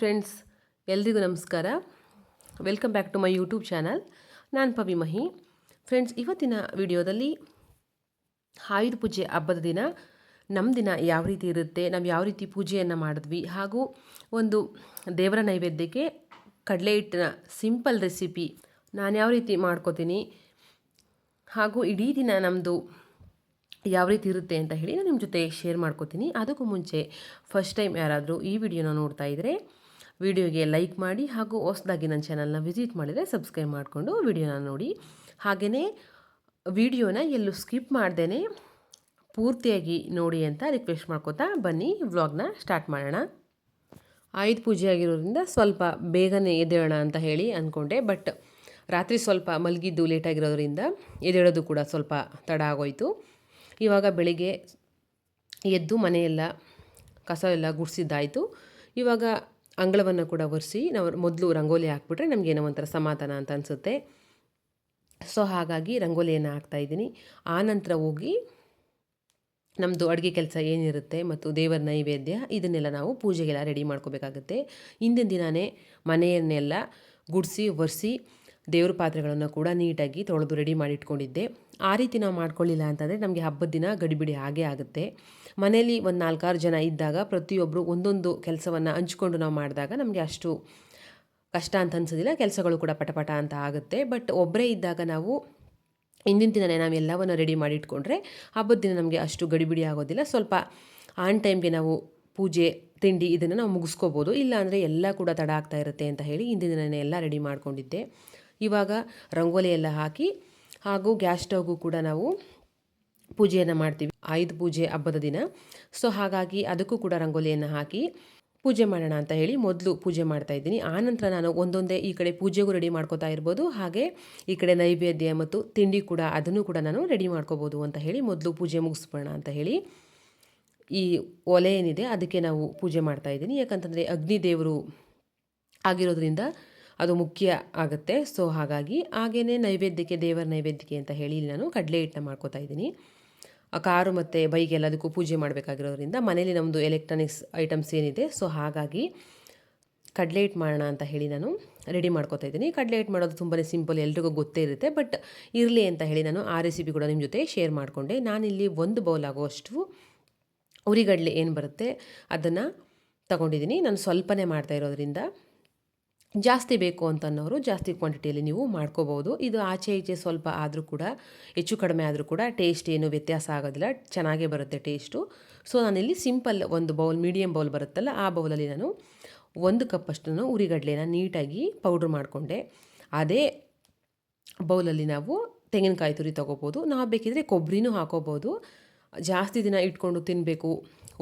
Friends ಎಲ್ರಿಗೂ ನಮಸ್ಕಾರ. Welcome back to my YouTube channel ನಾನು ಪವಿ ಮಹಿ. ಫ್ರೆಂಡ್ಸ್ ಇವತ್ತಿನ ವಿಡಿಯೋದಲ್ಲಿ ಆಯುಧ ಪೂಜೆ ಹಬ್ಬದ ದಿನ. ನಮ್ಮ ದಿನ ಯಾವ ರೀತಿ ಇರುತ್ತೆ, ನಾವು ಯಾವ ರೀತಿ ಪೂಜೆಯನ್ನು ಮಾಡಿದ್ವಿ, ಹಾಗೂ ಒಂದು ದೇವರ ನೈವೇದ್ಯಕ್ಕೆ ಕಡಲೆ ಹಿಟ್ಟಿನ ಸಿಂಪಲ್ ರೆಸಿಪಿ ನಾನು ಯಾವ ರೀತಿ ಮಾಡ್ಕೋತೀನಿ, ಹಾಗೂ ಇಡೀ ದಿನ ನಮ್ಮದು ಯಾವ ರೀತಿ ಇರುತ್ತೆ ಅಂತ ಹೇಳಿ ನಾನು ನಿಮ್ಮ ಜೊತೆ ಶೇರ್ ಮಾಡ್ಕೋತೀನಿ. ಅದಕ್ಕೂ ಮುಂಚೆ ಫಸ್ಟ್ ಟೈಮ್ ಯಾರಾದರೂ ಈ ವಿಡಿಯೋನ ನೋಡ್ತಾ ಇದ್ದರೆ ವಿಡಿಯೋಗೆ ಲೈಕ್ ಮಾಡಿ ಹಾಗೂ ಹೊಸದಾಗಿ ನನ್ನ ಚಾನಲ್ನ ವಿಸಿಟ್ ಮಾಡಿದರೆ ಸಬ್ಸ್ಕ್ರೈಬ್ ಮಾಡಿಕೊಂಡು ವಿಡಿಯೋನ ನೋಡಿ. ಹಾಗೆಯೇ ವಿಡಿಯೋನ ಎಲ್ಲೂ ಸ್ಕಿಪ್ ಮಾಡ್ದೇ ಪೂರ್ತಿಯಾಗಿ ನೋಡಿ ಅಂತ ರಿಕ್ವೆಸ್ಟ್ ಮಾಡ್ಕೋತಾ ಬನ್ನಿ. ವ್ಲಾಗ್ನ ಸ್ಟಾರ್ಟ್ ಮಾಡೋಣ. ಆಯುಧ ಪೂಜೆ ಆಗಿರೋದ್ರಿಂದ ಸ್ವಲ್ಪ ಬೇಗನೆ ಎದ್ದೇಳೋಣ ಅಂತ ಹೇಳಿ ಅಂದ್ಕೊಂಡೆ ಬಟ್ ರಾತ್ರಿ ಸ್ವಲ್ಪ ಮಲಗಿದ್ದು ಲೇಟಾಗಿರೋದ್ರಿಂದ ಎದ್ದೇಳೋದು ಕೂಡ ಸ್ವಲ್ಪ ತಡ ಆಗೋಯಿತು. ಇವಾಗ ಬೆಳಿಗ್ಗೆ ಎದ್ದು ಮನೆಯೆಲ್ಲ ಕಸ ಎಲ್ಲ ಗುಡಿಸಿದ್ದಾಯಿತು. ಇವಾಗ ಅಂಗಳವನ್ನು ಕೂಡ ಒರೆಸಿ ನಾವು ಮೊದಲು ರಂಗೋಲಿ ಹಾಕ್ಬಿಟ್ರೆ ನಮಗೇನೋ ಒಂಥರ ಸಮಾಧಾನ ಅಂತ ಅನಿಸುತ್ತೆ. ಸೊ ಹಾಗಾಗಿ ರಂಗೋಲಿಯನ್ನು ಹಾಕ್ತಾಯಿದ್ದೀನಿ ಆ ನಂತರ ಹೋಗಿ ನಮ್ಮದು ಅಡುಗೆ ಕೆಲಸ ಏನಿರುತ್ತೆ ಮತ್ತು ದೇವರ ನೈವೇದ್ಯ, ಇದನ್ನೆಲ್ಲ ನಾವು ಪೂಜೆಗೆಲ್ಲ ರೆಡಿ ಮಾಡ್ಕೋಬೇಕಾಗುತ್ತೆ. ಹಿಂದಿನ ದಿನವೇ ಮನೆಯನ್ನೆಲ್ಲ ಗುಡಿಸಿ, ಒರೆಸಿ ದೇವ್ರ ಪಾತ್ರೆಗಳನ್ನು ಕೂಡ ನೀಟಾಗಿ ತೊಳೆದು ರೆಡಿ ಮಾಡಿ ಇಟ್ಕೊಂಡಿದ್ದೆ ಆ ರೀತಿ ನಾವು ಮಾಡ್ಕೊಳ್ಳಿಲ್ಲ ಅಂತಂದರೆ ನಮಗೆ ಹಬ್ಬದ ದಿನ ಗಡಿಬಿಡಿ ಹಾಗೇ ಆಗುತ್ತೆ. ಮನೇಲಿ ಒಂದು ನಾಲ್ಕಾರು ಜನ ಇದ್ದಾಗ ಪ್ರತಿಯೊಬ್ಬರು ಒಂದೊಂದು ಕೆಲಸವನ್ನು ಹಂಚ್ಕೊಂಡು ನಾವು ಮಾಡಿದಾಗ ನಮಗೆ ಅಷ್ಟು ಕಷ್ಟ ಅಂತ ಅನ್ಸೋದಿಲ್ಲ, ಕೆಲಸಗಳು ಕೂಡ ಪಟಪಟ ಅಂತ ಆಗುತ್ತೆ. ಬಟ್ ಒಬ್ಬರೇ ಇದ್ದಾಗ ನಾವು ಹಿಂದಿನ ದಿನನೇ ನಾವು ಎಲ್ಲವನ್ನು ರೆಡಿ ಮಾಡಿ ಇಟ್ಕೊಂಡ್ರೆ ಹಬ್ಬದ ದಿನ ನಮಗೆ ಅಷ್ಟು ಗಡಿಬಿಡಿ ಆಗೋದಿಲ್ಲ. ಸ್ವಲ್ಪ ಆನ್ ಟೈಮ್ಗೆ ನಾವು ಪೂಜೆ, ತಿಂಡಿ ಇದನ್ನು ನಾವು ಮುಗಿಸ್ಕೋಬೋದು. ಇಲ್ಲ ಅಂದರೆ ಎಲ್ಲ ಕೂಡ ತಡ ಆಗ್ತಾ ಇರುತ್ತೆ ಅಂತ ಹೇಳಿ ಹಿಂದಿನ ದಿನವೇ ಎಲ್ಲ ರೆಡಿ ಮಾಡಿಕೊಂಡಿದ್ದೆ. ಇವಾಗ ರಂಗೋಲಿ ಎಲ್ಲ ಹಾಕಿ ಹಾಗೂ ಗ್ಯಾಸ್ ಸ್ಟವ್ಗೂ ಕೂಡ ನಾವು ಪೂಜೆಯನ್ನು ಮಾಡ್ತೀವಿ ಆಯುಧ ಪೂಜೆ ಹಬ್ಬದ ದಿನ. ಸೊ ಹಾಗಾಗಿ ಅದಕ್ಕೂ ಕೂಡ ರಂಗೋಲಿಯನ್ನು ಹಾಕಿ ಪೂಜೆ ಮಾಡೋಣ ಅಂತ ಹೇಳಿ ಮೊದಲು ಪೂಜೆ ಮಾಡ್ತಾ ಇದ್ದೀನಿ. ಆನಂತರ ನಾನು ಒಂದೊಂದೇ ಈ ಕಡೆ ಪೂಜೆಗೂ ರೆಡಿ ಮಾಡ್ಕೋತಾ ಇರ್ಬೋದು. ಹಾಗೆ ಈ ಕಡೆ ನೈವೇದ್ಯ ಮತ್ತು ತಿಂಡಿ ಕೂಡ ಅದನ್ನು ಕೂಡ ನಾನು ರೆಡಿ ಮಾಡ್ಕೋಬೋದು ಅಂತ ಹೇಳಿ ಮೊದಲು ಪೂಜೆ ಮುಗಿಸ್ಬೋಣ ಅಂತ ಹೇಳಿ ಈ ಒಲೆ ಏನಿದೆ ಅದಕ್ಕೆ ನಾವು ಪೂಜೆ ಮಾಡ್ತಾ ಇದ್ದೀನಿ. ಯಾಕಂತಂದರೆ ಅಗ್ನಿದೇವರು ಆಗಿರೋದ್ರಿಂದ ಅದು ಮುಖ್ಯ ಆಗುತ್ತೆ. ಸೊ ಹಾಗಾಗಿ ಹಾಗೆಯೇ ನೈವೇದ್ಯಕ್ಕೆ ದೇವರ ನೈವೇದ್ಯಕ್ಕೆ ಅಂತ ಹೇಳಿ ನಾನು ಕಡಲೆ ಹಿಟ್ಟನ್ನ ಮಾಡ್ಕೋತಾ ಇದ್ದೀನಿ. ಕಾರು ಮತ್ತು ಬೈಕ್ ಎಲ್ಲದಕ್ಕೂ ಪೂಜೆ ಮಾಡಬೇಕಾಗಿರೋದ್ರಿಂದ ಮನೇಲಿ ನಮ್ಮದು ಎಲೆಕ್ಟ್ರಾನಿಕ್ಸ್ ಐಟಮ್ಸ್ ಏನಿದೆ ಸೊ ಹಾಗಾಗಿ ಕಡಲೆ ಹಿಟ್ಟು ಮಾಡೋಣ ಅಂತ ಹೇಳಿ ನಾನು ರೆಡಿ ಮಾಡ್ಕೋತಾ ಇದ್ದೀನಿ. ಕಡಲೆ ಹಿಟ್ಟು ಮಾಡೋದು ತುಂಬಾ ಸಿಂಪಲ್ ಎಲ್ರಿಗೂ ಗೊತ್ತೇ ಇರುತ್ತೆ ಬಟ್ ಇರಲಿ ಅಂತ ಹೇಳಿ ನಾನು ಆ ರೆಸಿಪಿ ಕೂಡ ನಿಮ್ಮ ಜೊತೆ ಶೇರ್ ಮಾಡಿಕೊಂಡೆ. ನಾನಿಲ್ಲಿ ಒಂದು ಬೌಲ್ ಆಗುವಷ್ಟು ಉರಿಗಡಲೆ ಏನು ಬರುತ್ತೆ ಅದನ್ನು ತಗೊಂಡಿದ್ದೀನಿ. ನಾನು ಸ್ವಲ್ಪನೇ ಮಾಡ್ತಾ ಇರೋದ್ರಿಂದ ಜಾಸ್ತಿ ಬೇಕು ಅಂತನ್ನೋರು ಜಾಸ್ತಿ ಕ್ವಾಂಟಿಟಿಯಲ್ಲಿ ನೀವು ಮಾಡ್ಕೋಬೋದು ಇದು ಆಚೆ ಈಚೆ ಸ್ವಲ್ಪ ಆದರೂ ಕೂಡ, ಹೆಚ್ಚು ಕಡಿಮೆ ಆದರೂ ಕೂಡ ಟೇಸ್ಟ್ ಏನು ವ್ಯತ್ಯಾಸ ಆಗೋದಿಲ್ಲ. ಚೆನ್ನಾಗೇ ಬರುತ್ತೆ ಟೇಸ್ಟು ಸೊ ನಾನಿಲ್ಲಿ ಸಿಂಪಲ್ ಒಂದು ಬೌಲ್ ಮೀಡಿಯಮ್ ಬೌಲ್ ಬರುತ್ತಲ್ಲ, ಆ ಬೌಲಲ್ಲಿ ನಾನು ಒಂದು ಕಪ್ಪಷ್ಟು ಉರಿಗಡ್ಲೆನ ನೀಟಾಗಿ ಪೌಡ್ರ್ ಮಾಡಿಕೊಂಡೆ. ಅದೇ ಬೌಲಲ್ಲಿ ನಾವು ತೆಂಗಿನಕಾಯಿ ತುರಿ ತೊಗೋಬೋದು ನಾವು ಬೇಕಿದ್ರೆ ಕೊಬ್ಬರಿನೂ ಹಾಕೋಬೋದು ಜಾಸ್ತಿ ದಿನ ಇಟ್ಕೊಂಡು ತಿನ್ನಬೇಕು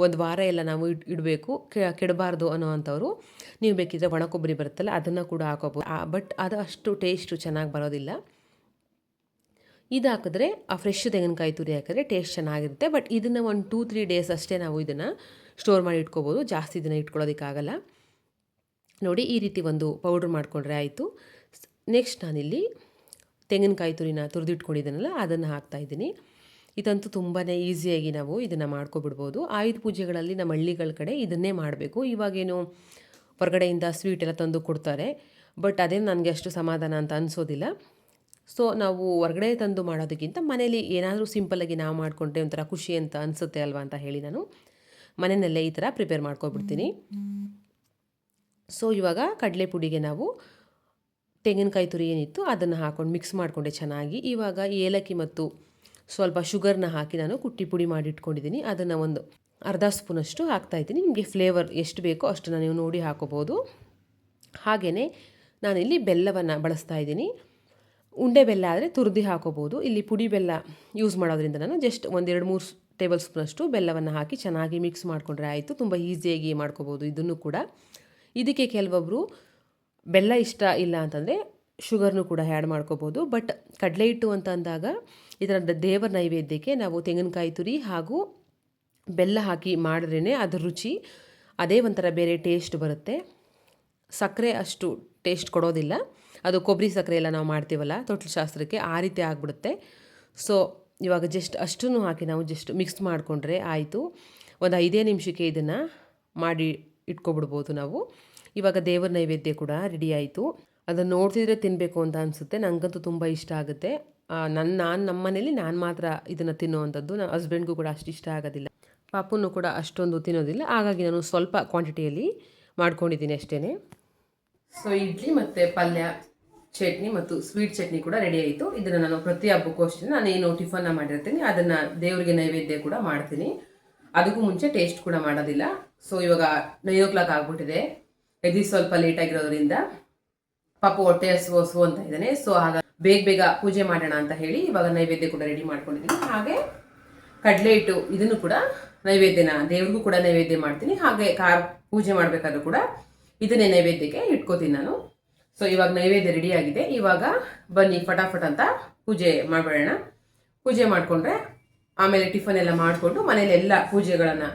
ಒಂದು ವಾರ ಎಲ್ಲ ನಾವು ಇಡ್, ಇಡಬೇಕು. ಕೆಡಬಾರ್ದು ಅನ್ನೋವಂಥವ್ರು ನೀವು ಬೇಕಿದ್ರೆ ಒಣ ಕೊಬ್ಬರಿ ಬರುತ್ತಲ್ಲ, ಅದನ್ನು ಕೂಡ ಹಾಕೋಬೋದು. ಬಟ್ ಅದು ಅಷ್ಟು ಟೇಸ್ಟು ಚೆನ್ನಾಗಿ ಬರೋದಿಲ್ಲ. ಇದು ಹಾಕಿದ್ರೆ ಆ ಫ್ರೆಶ್ ತೆಂಗಿನಕಾಯಿ ತುರಿ ಹಾಕಿದ್ರೆ ಟೇಸ್ಟ್ ಚೆನ್ನಾಗಿರುತ್ತೆ. ಬಟ್ ಇದನ್ನು ಒಂದು ಟೂ ತ್ರೀ ಡೇಸ್ ಅಷ್ಟೇ ನಾವು ಇದನ್ನು ಸ್ಟೋರ್ ಮಾಡಿ ಇಟ್ಕೋಬೋದು. ಜಾಸ್ತಿ ದಿನ ಇಟ್ಕೊಳ್ಳೋದಕ್ಕಾಗಲ್ಲ. ನೋಡಿ, ಈ ರೀತಿ ಒಂದು ಪೌಡ್ರ್ ಮಾಡಿಕೊಂಡ್ರೆ ಆಯಿತು. ನೆಕ್ಸ್ಟ್ ನಾನಿಲ್ಲಿ ತೆಂಗಿನಕಾಯಿ ತುರಿನ ತುರಿದಿಟ್ಕೊಂಡಿದ್ದೀನಲ್ಲ, ಅದನ್ನು ಹಾಕ್ತಾಯಿದ್ದೀನಿ ಇದಂತೂ ತುಂಬಾ ಈಸಿಯಾಗಿ ನಾವು ಇದನ್ನು ಮಾಡ್ಕೊಬಿಡ್ಬೋದು. ಆಯುಧ ಪೂಜೆಗಳಲ್ಲಿ ನಮ್ಮ ಹಳ್ಳಿಗಳ ಕಡೆ ಇದನ್ನೇ ಮಾಡಬೇಕು. ಇವಾಗೇನು ಹೊರಗಡೆಯಿಂದ ಸ್ವೀಟ್ ಎಲ್ಲ ತಂದು ಕೊಡ್ತಾರೆ. ಬಟ್ ಅದೇ ನನಗೆ ಅಷ್ಟು ಸಮಾಧಾನ ಅಂತ ಅನಿಸೋದಿಲ್ಲ. ಸೊ ನಾವು ಹೊರಗಡೆ ತಂದು ಮಾಡೋದಕ್ಕಿಂತ ಮನೇಲಿ ಏನಾದರೂ ಸಿಂಪಲ್ಲಾಗಿ ನಾವು ಮಾಡಿಕೊಂಡ್ರೆ ಒಂಥರ ಖುಷಿ ಅಂತ ಅನಿಸುತ್ತೆ ಅಲ್ವಾ ಅಂತ ಹೇಳಿ ನಾನು. ಮನೆಯಲ್ಲೇ ಈ ಥರ ಪ್ರಿಪೇರ್ ಮಾಡ್ಕೊಬಿಡ್ತೀನಿ. ಸೊ ಇವಾಗ ಕಡಲೆ ಪುಡಿಗೆ ನಾವು ತೆಂಗಿನಕಾಯಿ ತುರಿ ಏನಿತ್ತು ಅದನ್ನು ಹಾಕ್ಕೊಂಡು ಮಿಕ್ಸ್ ಮಾಡಿಕೊಂಡೆ ಚೆನ್ನಾಗಿ. ಇವಾಗ ಏಲಕ್ಕಿ ಮತ್ತು ಸ್ವಲ್ಪ ಶುಗರ್ನ ಹಾಕಿ ನಾನು ಕುಟ್ಟಿ ಪುಡಿ ಮಾಡಿ ಇಟ್ಕೊಂಡಿದ್ದೀನಿ ಅದನ್ನು ಒಂದು ಅರ್ಧ ಸ್ಪೂನಷ್ಟು ಹಾಕ್ತಾಯಿದ್ದೀನಿ ನಿಮಗೆ ಫ್ಲೇವರ್ ಎಷ್ಟು ಬೇಕೋ ಅಷ್ಟನ್ನು ನೀವು ನೋಡಿ ಹಾಕೋಬೋದು. ಹಾಗೆಯೇ ನಾನಿಲ್ಲಿ ಬೆಲ್ಲವನ್ನು ಬಳಸ್ತಾ ಇದ್ದೀನಿ. ಉಂಡೆ ಬೆಲ್ಲ ಆದರೆ ತುರಿದು ಹಾಕೋಬೋದು. ಇಲ್ಲಿ ಪುಡಿ ಬೆಲ್ಲ ಯೂಸ್ ಮಾಡೋದ್ರಿಂದ ನಾನು ಜಸ್ಟ್ ಒಂದೆರಡು ಮೂರು ಟೇಬಲ್ ಸ್ಪೂನಷ್ಟು ಬೆಲ್ಲವನ್ನು ಹಾಕಿ ಚೆನ್ನಾಗಿ ಮಿಕ್ಸ್ ಮಾಡಿಕೊಂಡ್ರೆ ಆಯಿತು. ತುಂಬ ಈಸಿಯಾಗಿ ಮಾಡ್ಕೋಬೋದು ಇದನ್ನು ಕೂಡ. ಇದಕ್ಕೆ ಕೆಲವೊಬ್ಬರು ಬೆಲ್ಲ ಇಷ್ಟ ಇಲ್ಲ ಅಂತಂದರೆ ಶುಗರ್ನು ಕೂಡ ಆ್ಯಡ್ ಮಾಡ್ಕೋಬೋದು. ಬಟ್ ಕಡಲೆ ಹಿಟ್ಟು ಅಂತ ಅಂದಾಗ ಇದರ ದೇವರ ನೈವೇದ್ಯಕ್ಕೆ ನಾವು ತೆಂಗಿನಕಾಯಿ ತುರಿ ಹಾಗೂ ಬೆಲ್ಲ ಹಾಕಿ ಮಾಡಿದ್ರೇ ಅದರ ರುಚಿ. ಅದೇ ಒಂಥರ ಬೇರೆ ಟೇಸ್ಟ್ ಬರುತ್ತೆ. ಸಕ್ಕರೆ ಅಷ್ಟು ಟೇಸ್ಟ್ ಕೊಡೋದಿಲ್ಲ. ಅದು ಕೊಬ್ಬರಿ ಸಕ್ಕರೆ ಎಲ್ಲ ನಾವು ಮಾಡ್ತೀವಲ್ಲ, ತೊಟ್ಲು ಶಾಸ್ತ್ರಕ್ಕೆ ಆ ರೀತಿ ಆಗಿಬಿಡುತ್ತೆ. ಸೊ ಇವಾಗ ಜಸ್ಟ್ ಅಷ್ಟೂ ಹಾಕಿ ನಾವು ಜಸ್ಟ್ ಮಿಕ್ಸ್ ಮಾಡಿಕೊಂಡ್ರೆ ಆಯಿತು. ಒಂದು ಐದೇ ನಿಮಿಷಕ್ಕೆ ಇದನ್ನು ಮಾಡಿ ಇಟ್ಕೊಬಿಡ್ಬೋದು ನಾವು. ಇವಾಗ ದೇವರ ನೈವೇದ್ಯ ಕೂಡ ರೆಡಿ ಆಯಿತು. ಅದನ್ನು ನೋಡ್ತಿದ್ರೆ ತಿನ್ನಬೇಕು ಅಂತ ಅನಿಸುತ್ತೆ. ನನಗಂತೂ ತುಂಬ ಇಷ್ಟ ಆಗುತ್ತೆ. ನನ್ನ ನಾನು ನಮ್ಮ ಮನೇಲಿ ನಾನು ಮಾತ್ರ ಇದನ್ನು ತಿನ್ನುವಂಥದ್ದು. ನನ್ನ ಹಸ್ಬೆಂಡ್ಗೂ ಕೂಡ ಅಷ್ಟು ಇಷ್ಟ ಆಗೋದಿಲ್ಲ. ಪಾಪುನೂ ಕೂಡ ಅಷ್ಟೊಂದು ತಿನ್ನೋದಿಲ್ಲ. ಹಾಗಾಗಿ ನಾನು ಸ್ವಲ್ಪ ಕ್ವಾಂಟಿಟಿಯಲ್ಲಿ ಮಾಡ್ಕೊಂಡಿದ್ದೀನಿ ಅಷ್ಟೇ ಸೊ ಇಡ್ಲಿ ಮತ್ತು ಪಲ್ಯ, ಚಟ್ನಿ ಮತ್ತು ಸ್ವೀಟ್ ಚಟ್ನಿ ಕೂಡ ರೆಡಿ ಆಯಿತು. ಇದನ್ನು ನಾನು ಪ್ರತಿ ಹಬ್ಬಕ್ಕೂ ಅಷ್ಟೇ ನಾನು ಏನು ಟಿಫನ್ನ ಮಾಡಿರ್ತೀನಿ, ಅದನ್ನು ದೇವರಿಗೆ ನೈವೇದ್ಯ ಕೂಡ ಮಾಡ್ತೀನಿ. ಅದಕ್ಕೂ ಮುಂಚೆ ಟೇಸ್ಟ್ ಕೂಡ ಮಾಡೋದಿಲ್ಲ. ಸೊ ಇವಾಗ ನೈನ್ ಓ ಕ್ಲಾಕ್ ಆಗಿಬಿಟ್ಟಿದೆ. ಎದ್ದು ಸ್ವಲ್ಪ ಲೇಟ್ ಆಗಿರೋದ್ರಿಂದ ಪಾಪ ಹೊಟ್ಟೆ ಹಸು ಹಸು ಅಂತ ಇದ್ದಾನೆ. ಸೊ ಆಗ ಬೇಗ ಬೇಗ ಪೂಜೆ ಮಾಡೋಣ ಅಂತ ಹೇಳಿ ಇವಾಗ ನೈವೇದ್ಯ ಕೂಡ ರೆಡಿ ಮಾಡ್ಕೊಂಡಿದ್ದೀನಿ ಹಾಗೆ ಕಡಲೆ ಹಿಟ್ಟು, ಇದನ್ನು ಕೂಡ ನೈವೇದ್ಯನ, ದೇವ್ರಿಗೂ ಕೂಡ ನೈವೇದ್ಯ ಮಾಡ್ತೀನಿ. ಹಾಗೆ ಕಾರ್ ಪೂಜೆ ಮಾಡಬೇಕಾದ್ರೂ ಕೂಡ ಇದನ್ನೇ ನೈವೇದ್ಯಕ್ಕೆ ಇಟ್ಕೋತೀನಿ ನಾನು. ಸೊ ಇವಾಗ ನೈವೇದ್ಯ ರೆಡಿ ಆಗಿದೆ. ಇವಾಗ ಬನ್ನಿ ಫಟಾಫಟ್ ಅಂತ ಪೂಜೆ ಮಾಡಬೇಡೋಣ. ಪೂಜೆ ಮಾಡಿಕೊಂಡ್ರೆ ಆಮೇಲೆ ಟಿಫನ್ ಎಲ್ಲ ಮಾಡಿಕೊಂಡು ಮನೇಲಿ ಎಲ್ಲ ಪೂಜೆಗಳನ್ನು,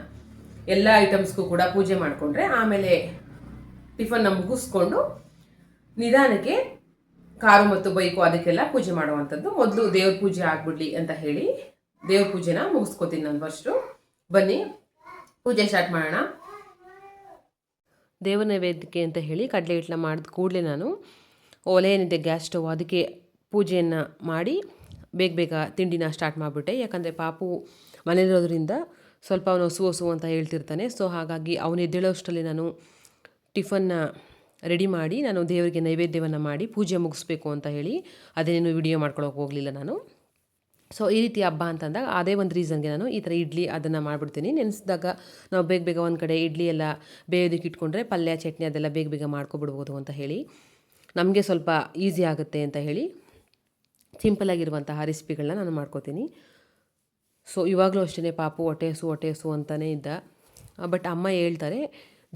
ಎಲ್ಲ ಐಟಮ್ಸ್ಗೂ ಕೂಡ ಪೂಜೆ ಮಾಡಿಕೊಂಡ್ರೆ ಆಮೇಲೆ ಟಿಫನ್ನ ಮುಗಿಸ್ಕೊಂಡು ನಿಧಾನಕ್ಕೆ ಕಾರು ಮತ್ತು ಬೈಕು ಅದಕ್ಕೆಲ್ಲ ಪೂಜೆ ಮಾಡುವಂಥದ್ದು. ಮೊದಲು ದೇವ್ರ ಪೂಜೆ ಆಗ್ಬಿಡ್ಲಿ ಅಂತ ಹೇಳಿ ದೇವ್ರ ಪೂಜೆನ ಮುಗಿಸ್ಕೋತೀನಿ ನಾನು ಫಸ್ಟು ಬನ್ನಿ, ಪೂಜೆ ಸ್ಟಾರ್ಟ್ ಮಾಡೋಣ. ದೇವರ ನೈವೇದ್ಯಕ್ಕೆ ಅಂತ ಹೇಳಿ ಕಡಲೆ ಹಿಟ್ಟನ್ನ ಮಾಡಿದ ಕೂಡಲೇ ನಾನು ಒಲೆ ಏನಿದೆ ಗ್ಯಾಸ್ ಸ್ಟವ್ ಅದಕ್ಕೆ ಪೂಜೆಯನ್ನು ಮಾಡಿ ಬೇಗ ಬೇಗ ತಿಂಡಿನ ಸ್ಟಾರ್ಟ್ ಮಾಡಿಬಿಟ್ಟೆ. ಯಾಕಂದರೆ ಪಾಪು ಮನೇಲಿರೋದ್ರಿಂದ ಸ್ವಲ್ಪ ಅವನು ಹಸು ಹಸು ಅಂತ ಹೇಳ್ತಿರ್ತಾನೆ. ಸೊ ಹಾಗಾಗಿ ಅವನು ಎದ್ದೇಳೋಷ್ಟರಲ್ಲಿ ನಾನು ಟಿಫನ್ನ ರೆಡಿ ಮಾಡಿ ನಾನು ದೇವರಿಗೆ ನೈವೇದ್ಯವನ್ನು ಮಾಡಿ ಪೂಜೆ ಮುಗಿಸ್ಬೇಕು ಅಂತ ಹೇಳಿ ಅದೇನೇನು ವಿಡಿಯೋ ಮಾಡ್ಕೊಳಕ್ಕೆ ಹೋಗಲಿಲ್ಲ ನಾನು. ಸೊ ಈ ರೀತಿ ಹಬ್ಬ ಅಂತಂದಾಗ ಅದೇ ಒಂದು ರೀಸನ್ಗೆ ನಾನು ಈ ಥರ ಇಡ್ಲಿ ಅದನ್ನು ಮಾಡಿಬಿಡ್ತೀನಿ. ನೆನೆಸಿದಾಗ ನಾವು ಬೇಗ ಬೇಗ ಒಂದು ಕಡೆ ಇಡ್ಲಿ ಎಲ್ಲ ಬೇಯೋದಕ್ಕೆ ಇಟ್ಕೊಂಡ್ರೆ ಪಲ್ಯ, ಚಟ್ನಿ ಅದೆಲ್ಲ ಬೇಗ ಬೇಗ ಮಾಡ್ಕೊಬಿಡ್ಬೋದು ಅಂತ ಹೇಳಿ ನಮಗೆ ಸ್ವಲ್ಪ ಈಸಿ ಆಗುತ್ತೆ ಅಂತ ಹೇಳಿ ಸಿಂಪಲಾಗಿರುವಂತಹ ರೆಸಿಪಿಗಳನ್ನ ನಾನು ಮಾಡ್ಕೋತೀನಿ. ಸೊ ಇವಾಗಲೂ ಅಷ್ಟೇ ಪಾಪು ಹೊಟ್ಟೆ ಹಸು ಹೊಟ್ಟೆ ಹಸು ಅಂತಲೇ ಇದ್ದ. ಬಟ್ ಅಮ್ಮ ಹೇಳ್ತಾರೆ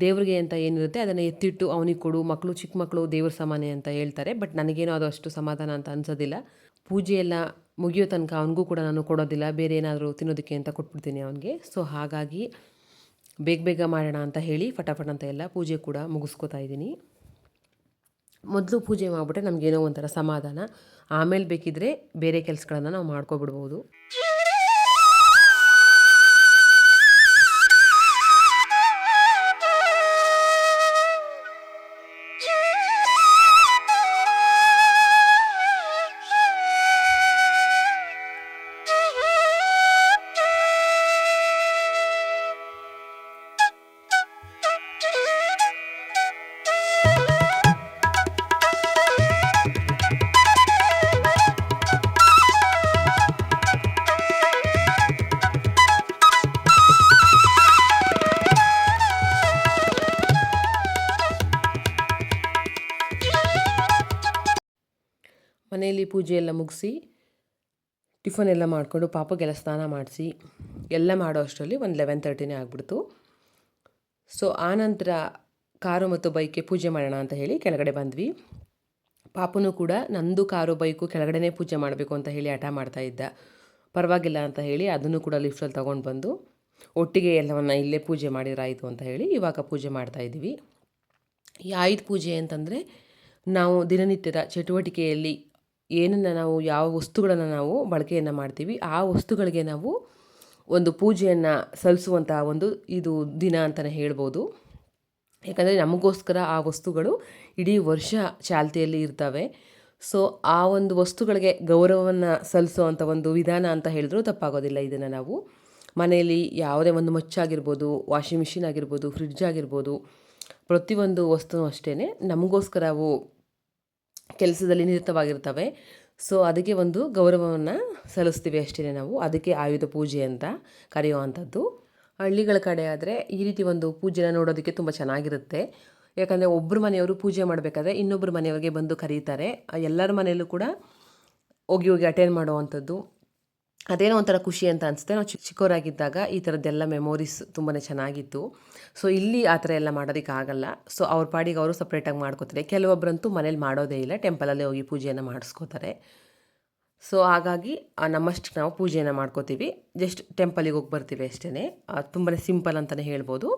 ದೇವ್ರಿಗೆ ಅಂತ ಏನಿರುತ್ತೆ, ಅದನ್ನು ಎತ್ತಿಟ್ಟು ಅವನಿಗೆ ಕೊಡು ಮಕ್ಕಳು ಚಿಕ್ಕ ಮಕ್ಕಳು ದೇವ್ರ ಸಮಾನೆ ಅಂತ ಹೇಳ್ತಾರೆ. ಬಟ್ ನನಗೇನೋ ಅದು ಅಷ್ಟು ಸಮಾಧಾನ ಅಂತ ಅನ್ಸೋದಿಲ್ಲ. ಪೂಜೆ ಎಲ್ಲ ಮುಗಿಯೋ ತನಕ ಅವನಿಗೂ ಕೂಡ ನಾನು ಕೊಡೋದಿಲ್ಲ. ಬೇರೆ ಏನಾದರೂ ತಿನ್ನೋದಕ್ಕೆ ಅಂತ ಕೊಟ್ಬಿಡ್ತೀನಿ ಅವನಿಗೆ. ಸೊ ಹಾಗಾಗಿ ಬೇಗ ಬೇಗ ಮಾಡೋಣ ಅಂತ ಹೇಳಿ ಫಟಾಫಟ್ ಅಂತ ಎಲ್ಲ ಪೂಜೆ ಕೂಡ ಮುಗಿಸ್ಕೋತಾ ಇದ್ದೀನಿ. ಮೊದಲು ಪೂಜೆ ಮಾಡಿಬಿಟ್ರೆ ನಮಗೇನೋ ಒಂಥರ ಸಮಾಧಾನ. ಆಮೇಲೆ ಬೇಕಿದ್ದರೆ ಬೇರೆ ಕೆಲಸಗಳನ್ನು ನಾವು ಮಾಡ್ಕೊಬಿಡ್ಬೋದು. ಮನೆಯಲ್ಲಿ ಪೂಜೆ ಎಲ್ಲ ಮುಗಿಸಿ, ಟಿಫನ್ ಎಲ್ಲ ಮಾಡಿಕೊಂಡು ಪಾಪಗೆಲ್ಲ ಸ್ನಾನ ಮಾಡಿಸಿ, ಎಲ್ಲ ಮಾಡೋ ಅಷ್ಟರಲ್ಲಿ ಒಂದು ಲೆವೆನ್ ತರ್ಟಿನೇ ಆಗ್ಬಿಡ್ತು. ಸೊ ಆನಂತರ ಕಾರು ಮತ್ತು ಬೈಕ್ಗೆ ಪೂಜೆ ಮಾಡೋಣ ಅಂತ ಹೇಳಿ ಕೆಳಗಡೆ ಬಂದ್ವಿ. ಪಾಪನೂ ಕೂಡ ನಂದು ಕಾರು, ಬೈಕು ಕೆಳಗಡೆನೇ ಪೂಜೆ ಮಾಡಬೇಕು ಅಂತ ಹೇಳಿ ಹಠ ಮಾಡ್ತಾ ಇದ್ದ. ಪರವಾಗಿಲ್ಲ ಅಂತ ಹೇಳಿ ಅದನ್ನು ಕೂಡ ಲಿಫ್ಟಲ್ಲಿ ತೊಗೊಂಡು ಬಂದು ಒಟ್ಟಿಗೆ ಎಲ್ಲವನ್ನು ಇಲ್ಲೇ ಪೂಜೆ ಮಾಡಿದ್ರಾಯಿತು ಅಂತ ಹೇಳಿ ಇವಾಗ ಪೂಜೆ ಮಾಡ್ತಾ ಇದ್ದೀವಿ. ಆಯುಧ ಪೂಜೆ ಅಂತಂದರೆ ನಾವು ದಿನನಿತ್ಯದ ಚಟುವಟಿಕೆಯಲ್ಲಿ ಏನನ್ನು ನಾವು ಯಾವ ವಸ್ತುಗಳನ್ನು ನಾವು ಬಳಕೆಯನ್ನು ಮಾಡ್ತೀವಿ, ಆ ವಸ್ತುಗಳಿಗೆ ನಾವು ಒಂದು ಪೂಜೆಯನ್ನು ಸಲ್ಲಿಸುವಂಥ ಒಂದು ಇದು ದಿನ ಅಂತಲೇ ಹೇಳ್ಬೋದು. ಯಾಕಂದರೆ ನಮಗೋಸ್ಕರ ಆ ವಸ್ತುಗಳು ಇಡೀ ವರ್ಷ ಚಾಲ್ತಿಯಲ್ಲಿ ಇರ್ತವೆ. ಸೊ ಆ ಒಂದು ವಸ್ತುಗಳಿಗೆ ಗೌರವವನ್ನು ಸಲ್ಲಿಸುವಂಥ ಒಂದು ವಿಧಾನ ಅಂತ ಹೇಳಿದ್ರೂ ತಪ್ಪಾಗೋದಿಲ್ಲ ಇದನ್ನು ನಾವು. ಮನೆಯಲ್ಲಿ ಯಾವುದೇ ಒಂದು ಮಚ್ಚಾಗಿರ್ಬೋದು, ವಾಷಿಂಗ್ ಮಿಷಿನ್ ಆಗಿರ್ಬೋದು, ಫ್ರಿಡ್ಜ್ ಆಗಿರ್ಬೋದು, ಪ್ರತಿಯೊಂದು ವಸ್ತುನೂ ಅಷ್ಟೇ ನಮಗೋಸ್ಕರ ಅವು ಕೆಲಸದಲ್ಲಿ ನಿರತವಾಗಿರ್ತವೆ. ಸೊ ಅದಕ್ಕೆ ಒಂದು ಗೌರವವನ್ನು ಸಲ್ಲಿಸ್ತೀವಿ ಅಷ್ಟೇ ನಾವು. ಅದಕ್ಕೆ ಆಯುಧ ಪೂಜೆ ಅಂತ ಕರೆಯುವಂಥದ್ದು. ಹಳ್ಳಿಗಳ ಕಡೆ ಆದರೆ ಈ ರೀತಿ ಒಂದು ಪೂಜೆನ ನೋಡೋದಕ್ಕೆ ತುಂಬ ಚೆನ್ನಾಗಿರುತ್ತೆ. ಯಾಕಂದರೆ ಒಬ್ಬರು ಮನೆಯವರು ಪೂಜೆ ಮಾಡಬೇಕಾದ್ರೆ ಇನ್ನೊಬ್ಬರು ಮನೆಯವರಿಗೆ ಬಂದು ಕರೀತಾರೆ. ಎಲ್ಲರ ಮನೆಯಲ್ಲೂ ಕೂಡ ಹೋಗಿ ಹೋಗಿ ಅಟೆಂಡ್ ಮಾಡುವಂಥದ್ದು. ಅದೇನೋ ಒಂಥರ ಖುಷಿ ಅಂತ ಅನಿಸುತ್ತೆ. ನಾವು ಚಿಕ್ಕ ಚಿಕ್ಕವರಾಗಿದ್ದಾಗ ಈ ಥರದ್ದೆಲ್ಲ ಮೆಮೊರೀಸ್ ತುಂಬಾ ಚೆನ್ನಾಗಿತ್ತು. ಸೊ ಇಲ್ಲಿ ಆ ಥರ ಎಲ್ಲ ಮಾಡೋದಕ್ಕಾಗಲ್ಲ ಸೊ ಅವ್ರ ಪಾಡಿಗೆ ಅವರು ಸಪ್ರೇಟಾಗಿ ಮಾಡ್ಕೋತಾರೆ. ಕೆಲವೊಬ್ಬರಂತೂ ಮನೇಲಿ ಮಾಡೋದೇ ಇಲ್ಲ. ಟೆಂಪಲಲ್ಲೇ ಹೋಗಿ ಪೂಜೆಯನ್ನು ಮಾಡಿಸ್ಕೋತಾರೆ. ಸೊ ಹಾಗಾಗಿ ನಮ್ಮಷ್ಟು ನಾವು ಪೂಜೆಯನ್ನು ಮಾಡ್ಕೋತೀವಿ. ಜಸ್ಟ್ ಟೆಂಪಲಿಗೆ ಹೋಗಿ ಬರ್ತೀವಿ ಅಷ್ಟೇ ತುಂಬಾ ಸಿಂಪಲ್ ಅಂತಲೇ ಹೇಳ್ಬೋದು.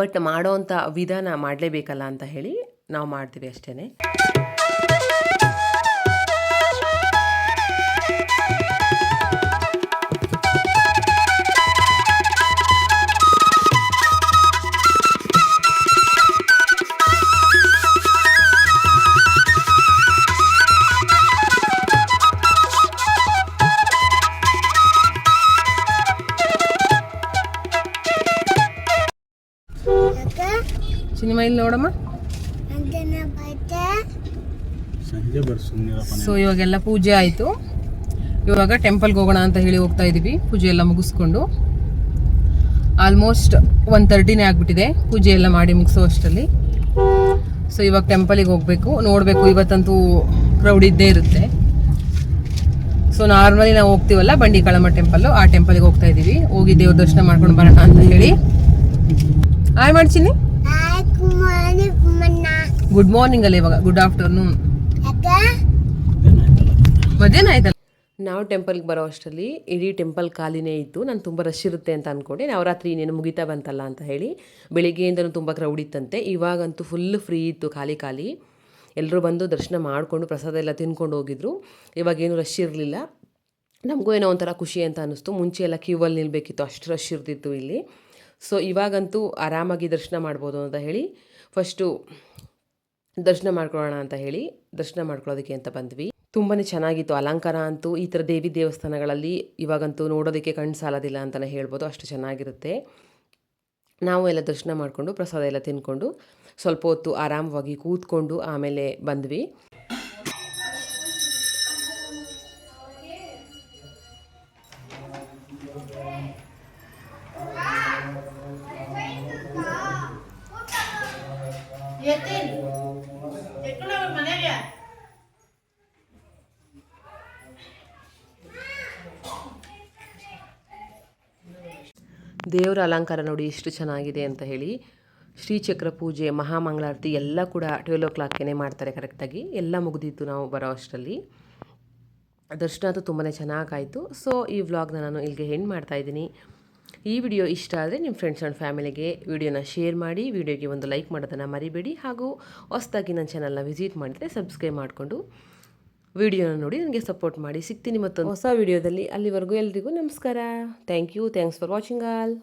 ಬಟ್ ಮಾಡೋವಂಥ ವಿಧಾನ ಮಾಡಲೇಬೇಕಲ್ಲ ಅಂತ ಹೇಳಿ ನಾವು ಮಾಡ್ತೀವಿ ಅಷ್ಟೇ ನೋಡಮ್ಮ. ಸೊ ಇವಾಗೆಲ್ಲ ಪೂಜೆ ಆಯಿತು. ಇವಾಗ ಟೆಂಪಲ್ಗೆ ಹೋಗೋಣ ಅಂತ ಹೇಳಿ ಹೋಗ್ತಾ ಇದ್ದೀವಿ ಪೂಜೆ ಎಲ್ಲ ಮುಗಿಸ್ಕೊಂಡು. ಆಲ್ಮೋಸ್ಟ್ ಒನ್ ತರ್ಟಿನೇ ಆಗಿಬಿಟ್ಟಿದೆ. ಪೂಜೆ ಎಲ್ಲ ಮಾಡಿ ಮುಗಿಸೋ ಅಷ್ಟರಲ್ಲಿ. ಸೊ ಇವಾಗ ಟೆಂಪಲಿಗೆ ಹೋಗಬೇಕು. ನೋಡಬೇಕು ಇವತ್ತಂತೂ ಕ್ರೌಡ್ ಇದ್ದೇ ಇರುತ್ತೆ. ಸೊ ನಾರ್ಮಲಿ ನಾವು ಹೋಗ್ತೀವಲ್ಲ ಬಂಡಿ ಕಳಮ ಟೆಂಪಲ್ಲು ಆ ಟೆಂಪಲ್ಗೆ ಹೋಗ್ತಾ ಇದ್ದೀವಿ ಹೋಗಿ ದೇವ್ರ ದರ್ಶನ ಮಾಡ್ಕೊಂಡು ಬರೋಣ ಅಂತ ಹೇಳಿ. ಆಯ್ ಮಾಡ್ತೀನಿ ಗುಡ್ ಮಾರ್ನಿಂಗ್ ಅಲ್ಲ ಇವಾಗ ಗುಡ್ ಆಫ್ಟರ್ನೂನ್ ಮಧ್ಯಾಹ್ನ ಆಯ್ತಲ್ಲ? ನಾವು ಟೆಂಪಲ್ಗೆ ಬರೋ ಅಷ್ಟರಲ್ಲಿ ಇಡೀ ಟೆಂಪಲ್ ಖಾಲಿನೇ ಇತ್ತು. ನಾನು ತುಂಬ ರಶ್ ಇರುತ್ತೆ ಅಂತ ಅಂದ್ಕೊಂಡೆ ನವರಾತ್ರಿ ಇನ್ನೇನು ಮುಗಿತಾ ಬಂತಲ್ಲ ಅಂತ ಹೇಳಿ ಬೆಳಿಗ್ಗೆಯಿಂದನೂ ತುಂಬ ಕ್ರೌಡ್ ಇತ್ತಂತೆ ಇವಾಗಂತೂ ಫುಲ್ ಫ್ರೀ ಇತ್ತು ಖಾಲಿ ಖಾಲಿ. ಎಲ್ಲರೂ ಬಂದು ದರ್ಶನ ಮಾಡಿಕೊಂಡು ಪ್ರಸಾದ ಎಲ್ಲ ತಿನ್ಕೊಂಡು ಹೋಗಿದ್ರು. ಇವಾಗೇನು ರಶ್ ಇರಲಿಲ್ಲ. ನಮಗೂ ಏನೋ ಒಂಥರ ಖುಷಿ ಅಂತ ಅನ್ನಿಸ್ತು. ಮುಂಚೆ ಎಲ್ಲ ಕ್ಯೂವಲ್ಲಿ ನಿಲ್ಲಬೇಕಿತ್ತು ಅಷ್ಟು ರಶ್ ಇರ್ತಿತ್ತು ಇಲ್ಲಿ. ಸೊ ಇವಾಗಂತೂ ಆರಾಮಾಗಿ ದರ್ಶನ ಮಾಡ್ಬೋದು ಅಂತ ಹೇಳಿ ಫಸ್ಟು ದರ್ಶನ ಮಾಡ್ಕೊಳ್ಳೋಣ ಅಂತ ಹೇಳಿ, ದರ್ಶನ ಮಾಡ್ಕೊಳ್ಳೋದಕ್ಕೆ ಅಂತ ಬಂದ್ವಿ. ತುಂಬಾ ಚೆನ್ನಾಗಿತ್ತು, ಅಲಂಕಾರ ಅಂತೂ ಈ ಥರ ದೇವಿ ದೇವಸ್ಥಾನಗಳಲ್ಲಿ ಇವಾಗಂತೂ ನೋಡೋದಕ್ಕೆ ಕಣ್ಣು ಸಾಲೋದಿಲ್ಲ ಅಂತಲೇ ಹೇಳ್ಬೋದು, ಅಷ್ಟು ಚೆನ್ನಾಗಿರುತ್ತೆ. ನಾವು ಎಲ್ಲ ದರ್ಶನ ಮಾಡಿಕೊಂಡು ಪ್ರಸಾದ ಎಲ್ಲ ತಿನ್ಕೊಂಡು ಸ್ವಲ್ಪ ಹೊತ್ತು ಆರಾಮವಾಗಿ ಕೂತ್ಕೊಂಡು ಆಮೇಲೆ ಬಂದ್ವಿ. ದೇವರ ಅಲಂಕಾರ ನೋಡಿ ಎಷ್ಟು ಚೆನ್ನಾಗಿದೆ ಅಂತ ಹೇಳಿ ಶ್ರೀಚಕ್ರ ಪೂಜೆ, ಮಹಾಮಂಗಳಾರತಿ ಎಲ್ಲ ಕೂಡ ಟ್ವೆಲ್ ಓ ಕ್ಲಾಕ್ಗೆ ಮಾಡ್ತಾರೆ ಕರೆಕ್ಟಾಗಿ ಎಲ್ಲ ಮುಗಿದಿತ್ತು ನಾವು ಬರೋ ಅಷ್ಟರಲ್ಲಿ. ದರ್ಶನ ಅಂತೂ ತುಂಬಾ ಚೆನ್ನಾಗಾಯಿತು ಸೊ ಈ ವ್ಲಾಗ್ನ ನಾನು ಇಲ್ಲಿಗೆ ಹೆಣ್ಣು ಮಾಡ್ತಾ ಇದ್ದೀನಿ. ಈ ವಿಡಿಯೋ ಇಷ್ಟ ಆದರೆ ನಿಮ್ಮ ಫ್ರೆಂಡ್ಸ್ ಆ್ಯಂಡ್ ಫ್ಯಾಮಿಲಿಗೆ ವಿಡಿಯೋನ ಶೇರ್ ಮಾಡಿ, ವಿಡಿಯೋಗೆ ಒಂದು ಲೈಕ್ ಮಾಡೋದನ್ನು ಮರಿಬೇಡಿ ಹಾಗೂ ಹೊಸದಾಗಿ ನನ್ನ ಚಾನಲ್ನ ವಿಸಿಟ್ ಮಾಡಿದರೆ ಸಬ್ಸ್ಕ್ರೈಬ್ ಮಾಡಿಕೊಂಡು ವಿಡಿಯೋನ ನೋಡಿ ನನಗೆ ಸಪೋರ್ಟ್ ಮಾಡಿ. ಸಿಗ್ತೀನಿ ಮತ್ತೊಂದು ಹೊಸ ವಿಡಿಯೋದಲ್ಲಿ. ಅಲ್ಲಿವರೆಗೂ ಎಲ್ರಿಗೂ ನಮಸ್ಕಾರ. Thank you thanks for watching all